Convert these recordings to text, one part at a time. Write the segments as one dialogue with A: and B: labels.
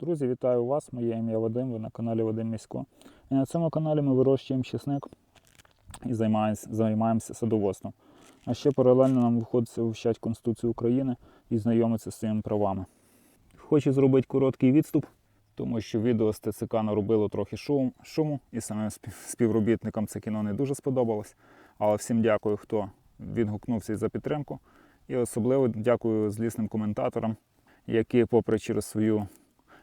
A: Друзі, вітаю вас! Моє ім'я Вадим, ви на каналі Вадим Місько. І на цьому каналі ми вирощуємо чесник і займаємося, садоводством. А ще паралельно нам виходиться вивчати Конституцію України і знайомитися з своїми правами. Хочу зробити короткий відступ, тому що відео з ТЦК наробило трохи шум, шуму, і самим співробітникам це кіно не дуже сподобалось. Але всім дякую, хто відгукнувся за підтримку. І особливо дякую злісним коментаторам, які, попри через свою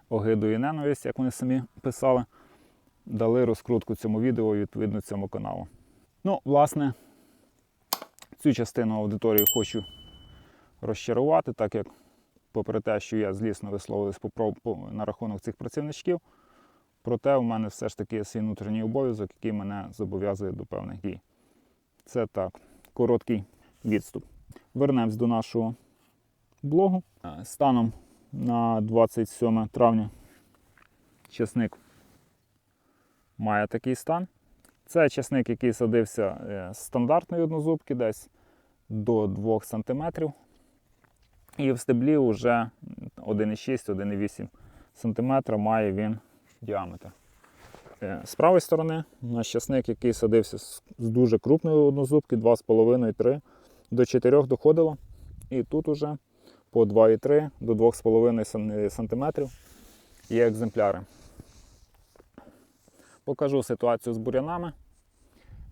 A: огиду і ненависть, як вони самі писали, дали розкрутку цьому відео і відповідно цьому каналу. Ну, власне, цю частину аудиторії хочу розчарувати, так як, попри те, що я злісно по, на рахунок цих працівничків, проте у мене все ж таки є свій внутрішній обов'язок, який мене зобов'язує до певних дій. Це так, короткий відступ. Вернемось до нашого блогу. Станом на 27 травня чесник має такий стан. Це чесник, який садився е, з стандартної однозубки, десь до 2 см. І в стеблі вже 1,6-1,8 см має він діаметр. Е, З правої сторони наш часник, який садився з дуже крупної однозубки, 2,5-3 до 4 доходило. І тут уже по 2,3 до 2,5 см є екземпляри. Покажу ситуацію з бурянами.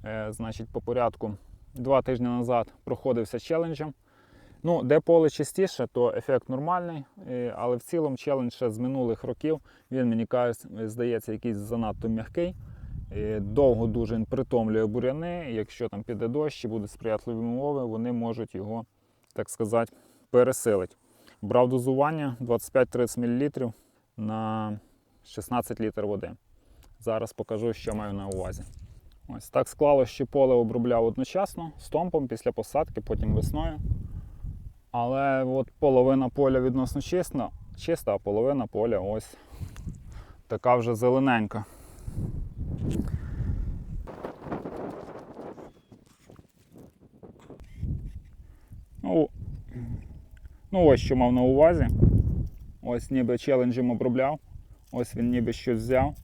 A: Е, Значить, по порядку. Два тижні назад проходився челенджем. Ну, де поле чистіше, то ефект нормальний, е, але в цілому челендж з минулих років він мені здається, якийсь занадто м'який. Е, Довго дуже він притомлює буряни. Якщо там піде дощ чи будуть сприятливі умови, вони можуть його, так сказати, пересилити. Брав дозування 25-30 мл на 16 літрів води. Зараз покажу, що маю на увазі. Ось так склалося, що поле обробляв одночасно стомпом після посадки, потім весною. Але от половина поля відносно чиста, чиста, а половина поля ось така вже зелененька. Ну, ну ось що мав на увазі. Ось ніби челенджем обробляв. Ось він ніби щось взяв.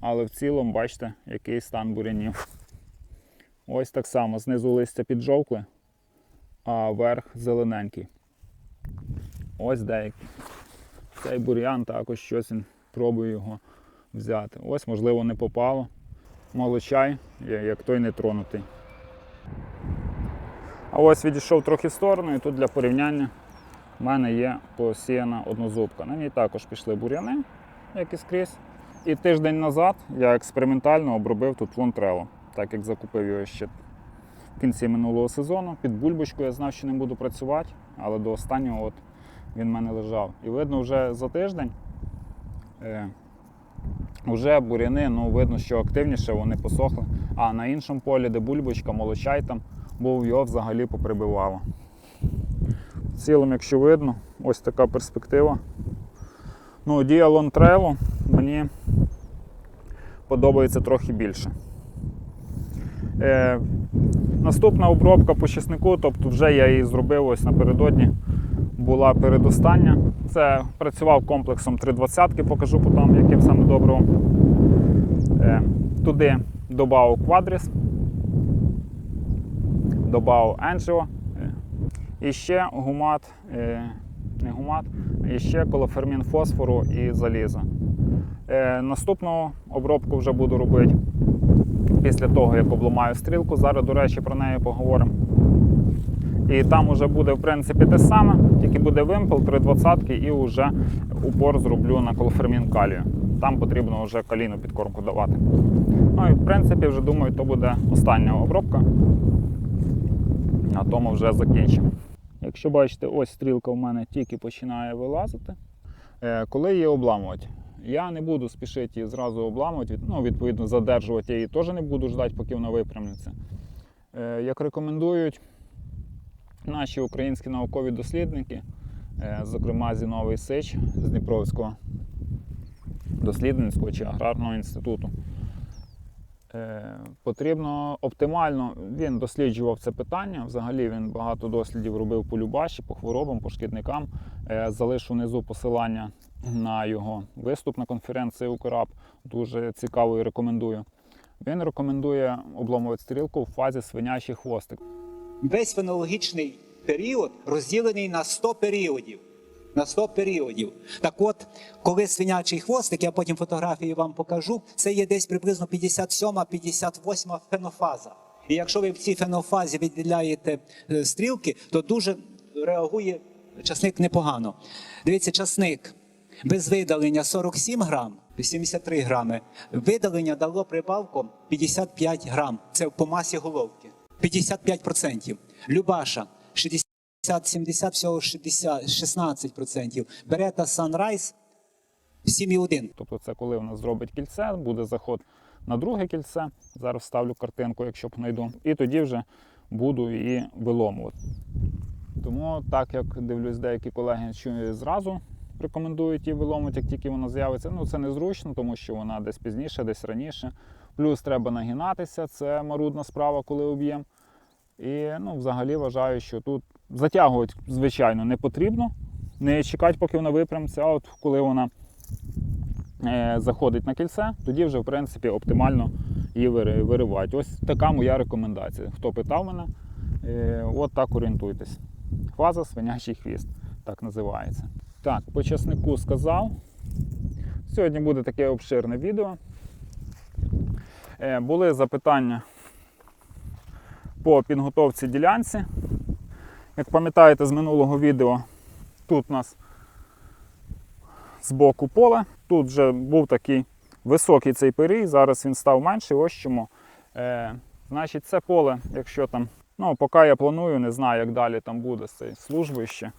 A: Але в цілому, бачите, який стан бурянів. Ось так само знизу листя піджовкли, а верх зелененький. Ось деякий. Цей бур'ян також щось він пробує його взяти. Ось, можливо, не попало. Молочай, як той не тронутий. А ось відійшов трохи в сторону, і тут для порівняння в мене є посіяна однозубка. На ній також пішли бур'яни, як і скрізь. І тиждень назад я експериментально обробив тут лонтрело, так як закупив його ще в кінці минулого сезону. Під бульбочку я знав, що не буду працювати, але до останнього от він в мене лежав. І видно, вже за тиждень е, вже буряни, ну видно, що активніше вони посохли. А на іншому полі, де бульбочка, молочай там був, його взагалі поприбивало. В цілому, якщо видно, ось така перспектива. Ну, діалон трейлу мені подобається трохи більше. Е, наступна обробка по чеснику, тобто вже я її зробив ось напередодні, була передостання. Це працював комплексом 320 покажу потім, яким саме доброго. Е, туди додав квадріс, додав Енджіо. І ще гумат, е, не гумат, і ще колофермін фосфору і заліза. Е, наступну обробку вже буду робити після того, як обламаю стрілку. Зараз, до речі, про неї поговоримо. І там вже буде, в принципі, те саме, тільки буде вимпел 320 і вже упор зроблю на колофермін калію. Там потрібно вже калійну підкормку давати. Ну і в принципі, вже думаю, то буде остання обробка. На тому вже закінчимо. Якщо бачите, ось стрілка в мене тільки починає вилазити. Е, Коли її обламувати? Я не буду спішити її зразу обламувати, ну, відповідно, задержувати її теж не буду ждати, поки вона випрямиться. Е, Як рекомендують наші українські наукові дослідники, е, зокрема Зіновий Сич з Дніпровського дослідницького чи аграрного інституту, Потрібно оптимально. Він досліджував це питання. Взагалі він багато дослідів робив по любаші, по хворобам, по шкідникам. Е, Залишу внизу посилання на його виступ на конференції Украб. Дуже цікаво і рекомендую. Він рекомендує обломувати стрілку в фазі свинячий хвостик.
B: Весь фенологічний період розділений на 100 періодів. На 100 періодів. Так от, коли свинячий хвостик, я потім фотографії вам покажу, це є десь приблизно 57-58 фенофаза. І якщо ви в цій фенофазі відділяєте е, стрілки, то дуже реагує часник непогано. Дивіться, часник без видалення 47 грам, 73 грами. Видалення дало прибавку 55 грам. Це по масі головки. 55%. Любаша 60 70, всього 60, 16%. Берета Sunrise 7,1.
A: Тобто це коли нас зробить кільце, буде заход на друге кільце. Зараз вставлю картинку, якщо б знайду. І тоді вже буду її виломувати. Тому, так як дивлюсь, деякі колеги зразу рекомендують її виломувати, як тільки вона з'явиться. Ну це незручно, тому що вона десь пізніше, десь раніше. Плюс треба нагинатися, це марудна справа, коли об'єм. І ну, взагалі вважаю, що тут затягувати, звичайно, не потрібно. Не чекати, поки вона випрямиться, а от коли вона е, заходить на кільце, тоді вже в принципі оптимально її виривати. Ось така моя рекомендація. Хто питав мене, е, от так орієнтуйтесь. Фаза свинячий хвіст, так називається. Так, по часнику сказав. Сьогодні буде таке обширне відео. Е, були запитання по підготовці ділянці. Як пам'ятаєте з минулого відео, тут у нас з боку поле. Тут вже був такий високий цей пирій, зараз він став менший. Ось чому. Е, значить, це поле, якщо там, ну, поки я планую, не знаю, як далі там буде з цією службою ще,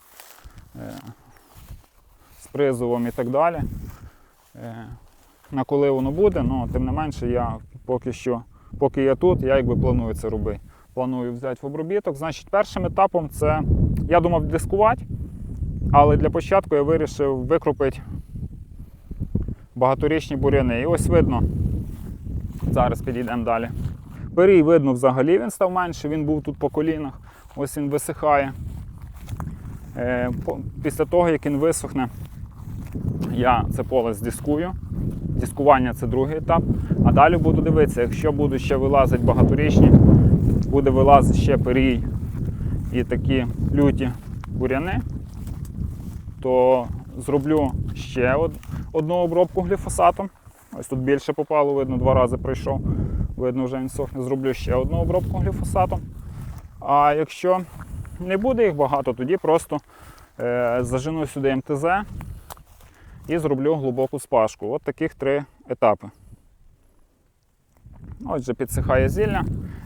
A: е, з призовом і так далі. Е, на коли воно буде, ну, тим не менше, я поки що, поки я тут, я якби планую це робити. Планую взяти в обробіток. Значить, першим етапом це я думав дискувати, але для початку я вирішив викропити багаторічні буряни. І ось видно, зараз підійдемо далі. Перій видно взагалі він став менше, він був тут по колінах, ось він висихає. Е, Після того, як він висохне, я це поле здискую. Дискування це другий етап. А далі буду дивитися, якщо будуть ще вилазити багаторічні, буде вилазити ще перій і такі люті буряни, то зроблю ще одну обробку гліфосатом. Ось тут більше попало, видно, два рази пройшов. Видно, вже він сохне. Зроблю ще одну обробку гліфосатом. А якщо не буде їх багато, тоді просто е, зажену сюди МТЗ і зроблю глибоку спашку. От таких три етапи. Отже, підсихає зілля.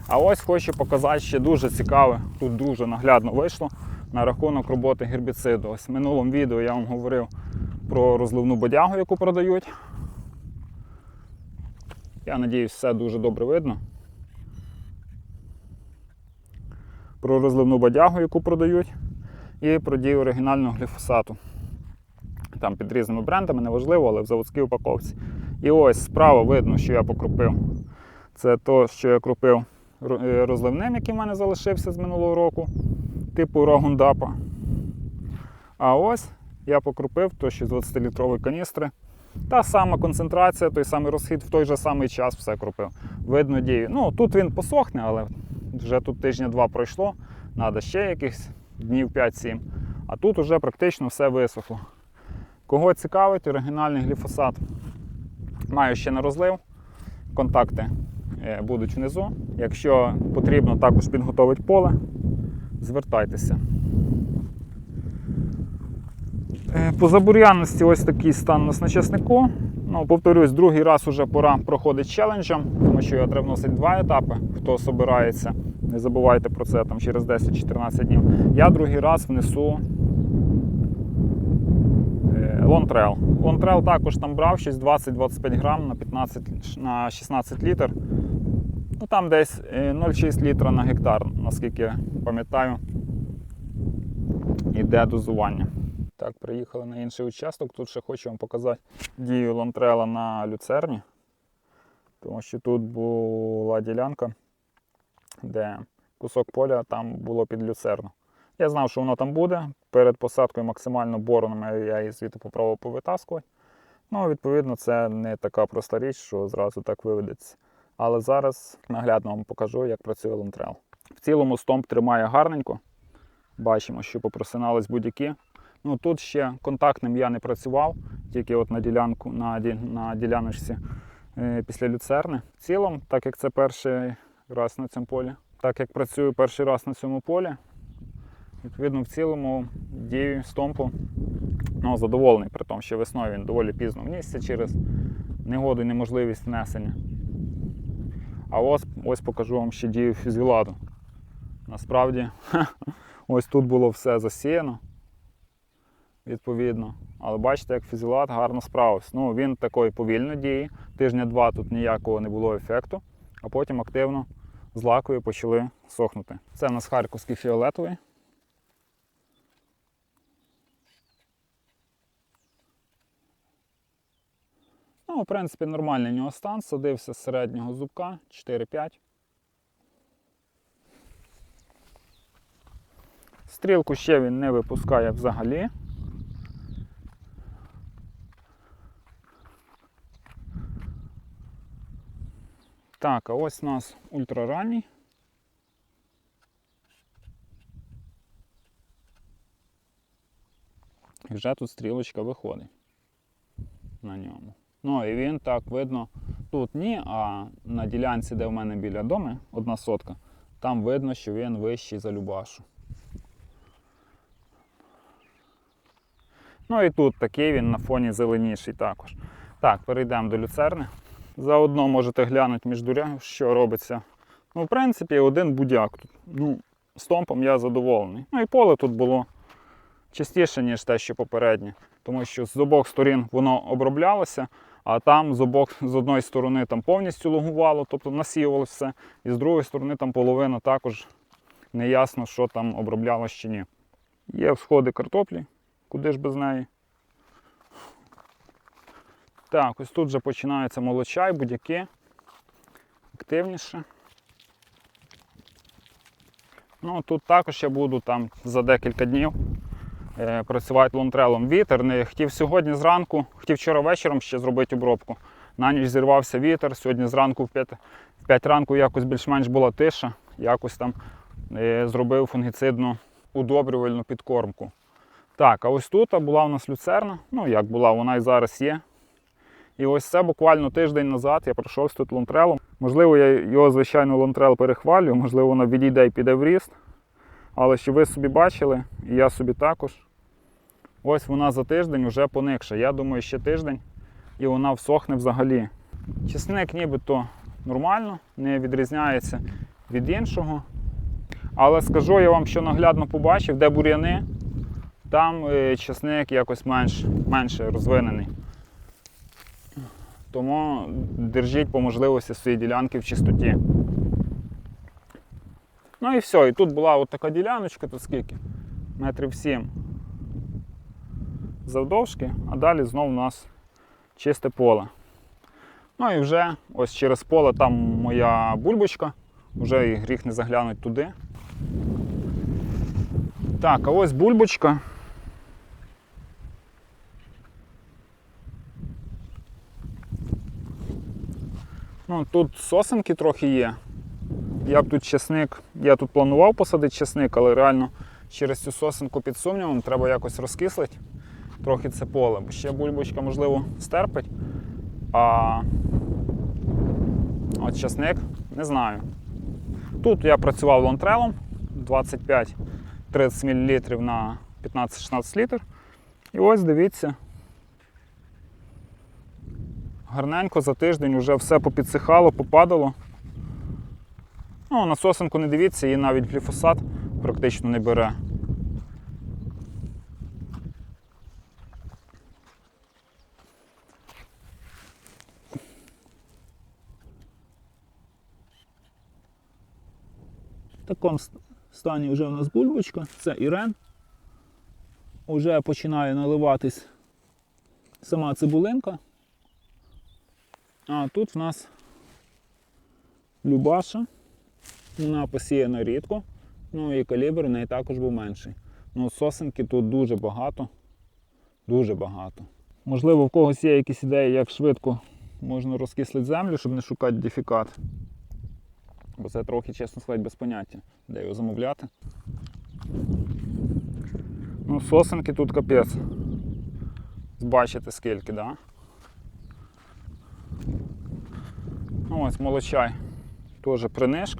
A: А ось хочу показати ще дуже цікаве, тут дуже наглядно вийшло на рахунок роботи гербіциду. Ось в минулому відео я вам говорив про розливну бодягу, яку продають. Я надіюсь, все дуже добре видно. Про розливну бодягу, яку продають, і про дію оригінального гліфосату. Там під різними брендами, неважливо, але в заводській упаковці. І ось справа видно, що я покропив. Це то, що я кропив е, розливним, який в мене залишився з минулого року, типу Рогундапа. А ось я покропив то, що з 20-літрової каністри. Та сама концентрація, той самий розхід в той же самий час все кропив. Видно дію. Ну, тут він посохне, але вже тут тижня-два пройшло. Треба ще якихось днів 5-7. А тут вже практично все висохло. Кого цікавить, оригінальний гліфосат. Маю ще на розлив. Контакти е, будуть внизу. Якщо потрібно також підготовити поле, звертайтеся. Е, По забур'янності ось такий стан у нас на часнику. Ну, повторюсь, другий раз уже пора проходить челенджем, тому що його треба вносити два етапи. Хто собирається, не забувайте про це там через 10-14 днів. Я другий раз внесу Лонтрел. Лонтрел також там брав щось 20-25 грам на 15, на 16 літр. Ну там десь е, 0,6 літра на гектар, наскільки я пам'ятаю, іде дозування. Так, приїхали на інший участок. Тут ще хочу вам показати дію лонтрела на люцерні. Тому що тут була ділянка, де кусок поля там було під люцерну. Я знав, що воно там буде. Перед посадкою максимально бороном я її звідти попробував повитаскувати. Ну, відповідно, це не така проста річ, що зразу так виведеться. Але зараз наглядно вам покажу, як працює лонтрел. В цілому стомп тримає гарненько. Бачимо, що попросинались будь-які. Ну, тут ще контактним я не працював, тільки от на, ділянку, на, ді, на діляночці е, після люцерни. В цілому, так як це перший раз на цьому полі, так як працюю перший раз на цьому полі, відповідно, в цілому дію стомпу ну, задоволений, при тому, що весною він доволі пізно внісся через негоду і неможливість внесення. А ось, ось покажу вам ще дію фізіладу. Насправді, ось тут було все засіяно, відповідно. Але бачите, як фізілат гарно справився. Ну, він такої повільно діє. Тижня-два тут ніякого не було ефекту, а потім активно з лакою почали сохнути. Це в нас харківський фіолетовий. Ну, в принципі, нормальний нього стан. Садився з середнього зубка 4-5. Стрілку ще він не випускає взагалі. Так, а ось у нас ультраранній. І вже тут стрілочка виходить на ньому. Ну і він так видно, тут ні, а на ділянці, де в мене біля дому, одна сотка, там видно, що він вищий за Любашу. Ну і тут такий він на фоні зеленіший також. Так, перейдемо до люцерни. Заодно можете глянути між дурями, що робиться. Ну, в принципі, один будяк тут. Ну, стомпом я задоволений. Ну і поле тут було частіше, ніж те, що попереднє. Тому що з обох сторін воно оброблялося, а там з обох з одної сторони там повністю лугувало, тобто насіювалося все, і з другої сторони там половина також не ясно, що там оброблялося чи ні. Є всходи картоплі, куди ж без неї. Так, ось тут вже починається молочай, будь-які активніше. Ну, тут також я буду там за декілька днів працювати лонтрелом. Вітер не хотів сьогодні зранку, хотів вчора вечором ще зробити обробку. На ніч зірвався вітер. Сьогодні зранку в 5, в 5 ранку якось більш-менш була тиша. Якось там е, зробив фунгіцидну удобрювальну підкормку. Так, а ось тут була у нас люцерна. Ну, як була, вона і зараз є. І ось це буквально тиждень назад я пройшов тут лонтрелом. Можливо, я його, звичайно, лонтрел перехвалюю, можливо, воно відійде і піде в ріст. Але щоб ви собі бачили, і я собі також. Ось вона за тиждень вже поникша. Я думаю, ще тиждень і вона всохне взагалі. Чесник нібито нормально, не відрізняється від іншого. Але скажу я вам, що наглядно побачив, де бур'яни, там е, чесник якось менш, менше розвинений. Тому держіть по можливості свої ділянки в чистоті. Ну і все. І тут була от така діляночка, тут скільки? Метрів сім завдовжки, а далі знову у нас чисте поле. Ну і вже ось через поле там моя бульбочка, вже і гріх не заглянуть туди. Так, а ось бульбочка. Ну, тут сосенки трохи є. Я б тут чесник, я тут планував посадити чесник, але реально через цю сосенку під сумнівом треба якось розкислити трохи це поле. Бо ще бульбочка, можливо, стерпить. А от часник не знаю. Тут я працював лонтрелом 25-30 мл на 15-16 літр. І ось дивіться. Гарненько за тиждень вже все попідсихало, попадало. Ну, на сосенку не дивіться, її навіть гліфосат практично не бере. Такому стані вже у нас бульбочка, це Ірен. Уже починає наливатись сама цибулинка. А тут в нас Любаша. Вона посіяна рідко. Ну і калібр в неї також був менший. Ну, сосенки тут дуже багато. Дуже багато. Можливо, в когось є якісь ідеї, як швидко можна розкислити землю, щоб не шукати дефікат. Бо це трохи, чесно сказати, без поняття, де його замовляти. Ну, сосенки тут капець. Бачите скільки, так? Да? Ну, ось молочай. Теж принишк.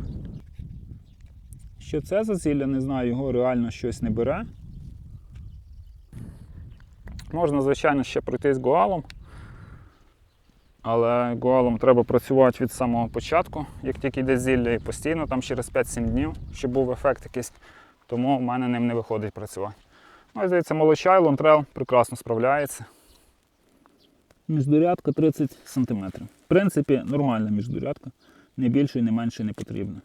A: Що це за зілля, не знаю, його реально щось не бере. Можна, звичайно, ще пройтись гуалом. Але гуалом треба працювати від самого початку, як тільки йде зілля, і постійно, там через 5-7 днів, щоб був ефект якийсь. Тому в мене ним не виходить працювати. Ну, і здається, молочай, лонтрел прекрасно справляється. Міждурядка 30 см. В принципі, нормальна міждурядка. Не більше, не менше не потрібно.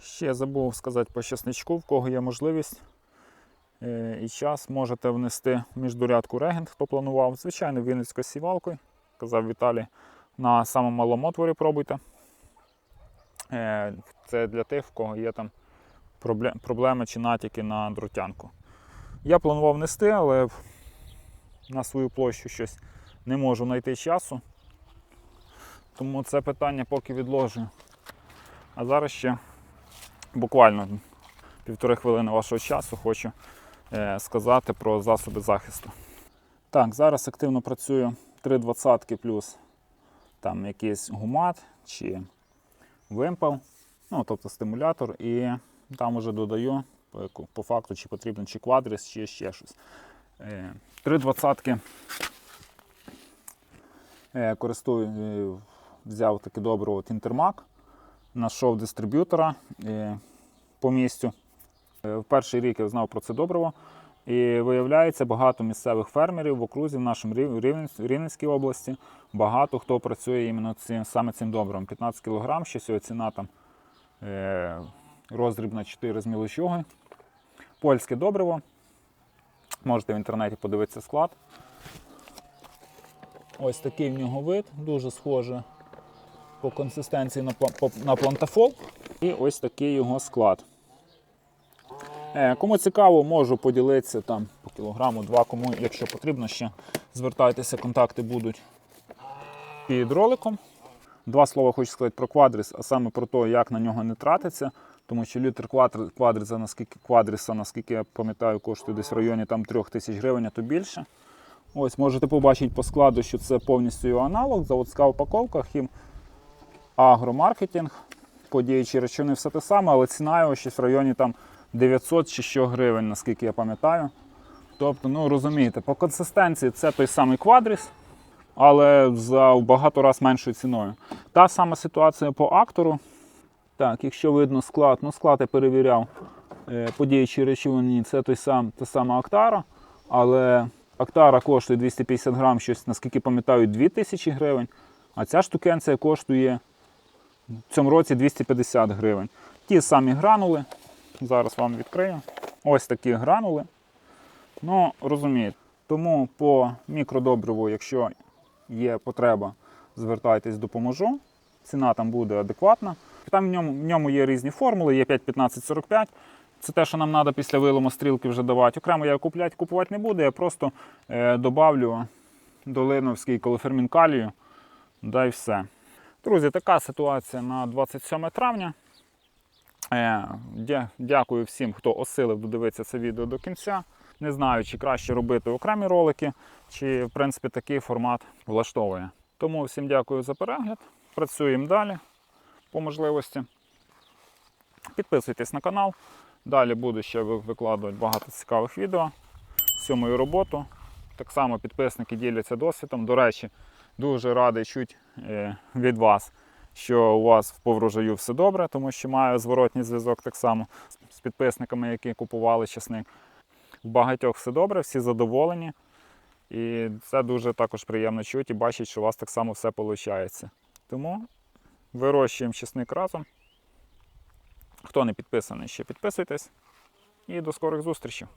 A: Ще забув сказати по чесничку, в кого є можливість і час, можете внести в міждурядку регент, хто планував. Звичайно, вінницькою сівалкою. Казав Віталій, на самому малому отворі пробуйте. Е, Це для тих, в кого є там проблеми чи натяки на дротянку. Я планував нести, але на свою площу щось не можу знайти часу. Тому це питання поки відложую. А зараз ще буквально півтори хвилини вашого часу хочу е, сказати про засоби захисту. Так, зараз активно працюю 320 плюс там якийсь гумат чи вимпел, ну, тобто стимулятор, і там вже додаю по, факту, чи потрібен чи квадрис, чи ще щось. Е, 320 е, користую, е, взяв таке добре от інтермак, знайшов дистриб'ютора е, по місцю. Е, В перший рік я знав про це добриво. І виявляється, багато місцевих фермерів в окрузі в нашому Рівненській області. Багато хто працює іменно цим, саме цим добривом. 15 кг, ще сьогодні ціна там е, роздріб на 4 з мілочого. Польське добриво. Можете в інтернеті подивитися склад. Ось такий в нього вид, дуже схоже по консистенції на плантафол. І ось такий його склад. Е, Кому цікаво, можу поділитися там по кілограму, два, кому, якщо потрібно, ще звертайтеся, контакти будуть під роликом. Два слова хочу сказати про квадрис, а саме про те, як на нього не тратиться. Тому що літр квадриса, наскільки, квадриса, наскільки я пам'ятаю, коштує десь в районі там, 3 тисяч гривень, а то більше. Ось можете побачити по складу, що це повністю його аналог, заводська упаковка, хім агромаркетинг, подіючі речовини, все те саме, але ціна його щось в районі там 900 чи що гривень, наскільки я пам'ятаю. Тобто, ну розумієте, по консистенції це той самий квадріс, але за багато раз меншою ціною. Та сама ситуація по актору. Так, якщо видно склад, ну склад я перевіряв е, по речовині, це той сам, та сама Актара, але Актара коштує 250 грам, щось, наскільки пам'ятаю, 2000 гривень, а ця штукенція коштує в цьому році 250 гривень. Ті самі гранули, зараз вам відкрию. Ось такі гранули. Ну, розумієте. Тому по мікродобриву, якщо є потреба, звертайтесь, допоможу. Ціна там буде адекватна. Там в ньому, в ньому є різні формули, є 5, 15, 45. Це те, що нам треба після вилому стрілки вже давати. Окремо я купляти, купувати не буду, я просто е, добавлю долиновський колофермін калію, да й все. Друзі, така ситуація на 27 травня. Е, Дякую всім, хто осилив додивитися це відео до кінця. Не знаю, чи краще робити окремі ролики, чи в принципі такий формат влаштовує. Тому всім дякую за перегляд. Працюємо далі по можливості. Підписуйтесь на канал. Далі буду ще викладувати багато цікавих відео. Всю мою роботу. Так само підписники діляться досвідом. До речі, дуже радий чути е, від вас, що у вас по врожаю все добре, тому що маю зворотній зв'язок так само з- підписниками, які купували часник. В багатьох все добре, всі задоволені. І це дуже також приємно чути і бачити, що у вас так само все виходить. Тому вирощуємо чесник разом. Хто не підписаний, ще підписуйтесь. І до скорих зустрічей.